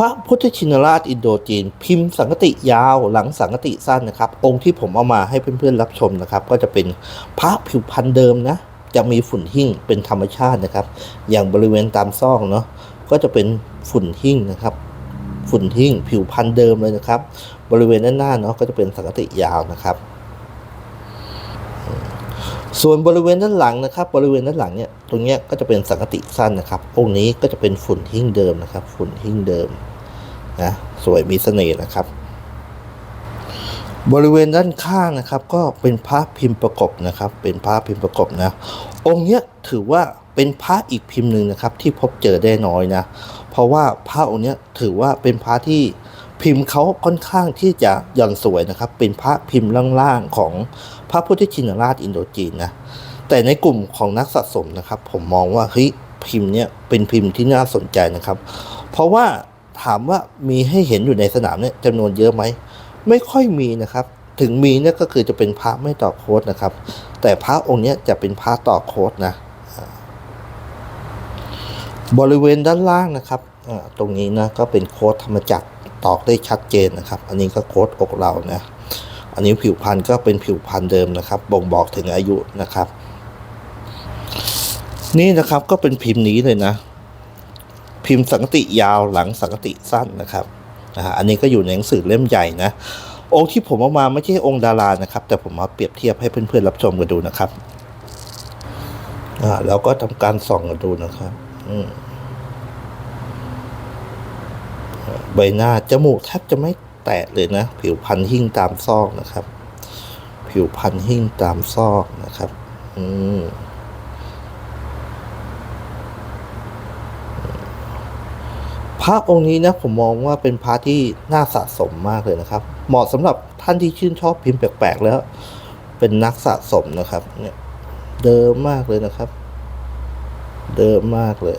ระพุทธชินราชอินโดจีน พิมพ์สังกติยาวหลังสังกติสั้นนะครับ องค์ที่ผมเอามาให้เพื่อนๆรับชมนะครับ ก็จะเป็นพระผิวพันธุ์เดิมนะ จะมีฝุ่นหิ่งเป็นธรรมชาตินะครับ อย่างบริเวณตามซอกเนาะก็จะเป็นฝุ่นหิ่งนะครับ ฝุ่นหิ่งผิวพันธุ์เดิมเลยนะครับ บริเวณด้านหน้าเนาะก็จะเป็นสังกติยาวนะครับ ส่วนบริเวณด้านหลังนะครับ บริเวณด้านหลังเนี่ยตรงเนี้ยก็จะเป็นสังกติสั้นนะครับองค์นี้ก็จะเป็นฝุ่นหิ่งเดิมนะครับ ฝุ่นหิ่งเดิม นะสวยมีเสน่ห์นะครับ บริเวณด้านข้างนะครับ ก็เป็นพระพิมพ์ประกบนะครับ เป็นพระพิมพ์ประกบนะ องค์เนี้ยถือว่าเป็นพระอีกพิมพ์หนึ่งนะครับ ที่พบเจอได้น้อยนะ เพราะว่าพระองค์เนี้ยถือว่าเป็นพระที่พิมพ์เขาค่อนข้างที่จะหย่อนสวยนะครับ เป็นพระพิมพ์ล่างๆของพระพุทธชินราชอินโดจีนนะแต่ในกลุ่มของนักสะสมนะครับ ผมมองว่าเฮ้ยพิมพ์เนี่ยเป็นพิมพ์ที่น่าสนใจนะครับ เพราะว่า ถามว่ามีให้เห็นอยู่ในสนามเนี่ยจำนวนเยอะไหม ไม่ค่อยมีนะครับ ถึงมีเนี่ยก็คือจะเป็นพระไม่ต่อโค้ดนะครับ แต่พระองค์เนี้ยจะเป็นพระต่อโค้ดนะ บริเวณด้านล่างนะครับตรงนี้นะก็เป็นโค้ดธรรมจักรตอกได้ชัดเจนนะครับ อันนี้ก็โค้ดอกเรานะอันนี้ผิวพันธุ์ก็เป็นผิวพันธุ์เดิมนะครับ บ่งบอกถึงอายุนะครับ นี่นะครับก็เป็นพิมพ์นี้เลยนะ พิมพ์สังกติยาวหลังสังกติสั้นนะครับอ่าอันนี้ก็อยู่ในหนังสือเล่มใหญ่นะองค์ที่ผมเอามาไม่ใช่องค์ดารานะครับ แต่ผมมาเปรียบเทียบให้เพื่อนๆรับชมกันดูนะครับอ่าแล้วก็ทำการส่องกันดูนะครับอืใบหน้าจมูกแทบจะไม่แตะเลยนะ ผิวพันหิ้งตามซอกนะครับ ผิวพันหิ้งตามซอกนะครับ อืม ระองค์นี้นะผมมองว่าเป็นพระที่น่าสะสมมากเลยนะครับ เหมาะสำหรับท่านที่ชื่นชอบพิมพ์แปลกๆแล้ว เป็นนักสะสมนะครับ เนี่ย เดิมมากเลยนะครับ เดิมมากเลย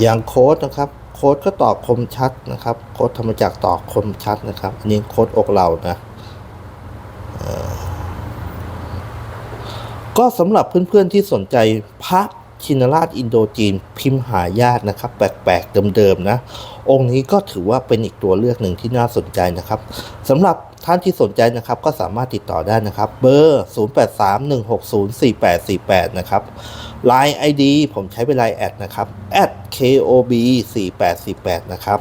อย่างโค้ดนะครับ โค้ดก็ตอกคมชัดนะครับ โค้ดธรรมจักรตอกคมชัดนะครับ อันนี้โค้ดอกเรานะ ก็สำหรับเพื่อนๆที่สนใจพระชินราชอินโดจีนพิมพ์หายากนะครับ แปลกๆเดิมๆนะ องค์นี้ก็ถือว่าเป็นอีกตัวเลือกหนึ่งที่น่าสนใจนะครับสำหรับท่านที่สนใจนะครับก็สามารถติดต่อได้นะครับ เบอร์ 0831604848 นะครับ Line ID ผมใช้เป็น Line แอดนะครับ @kob4848 นะครับ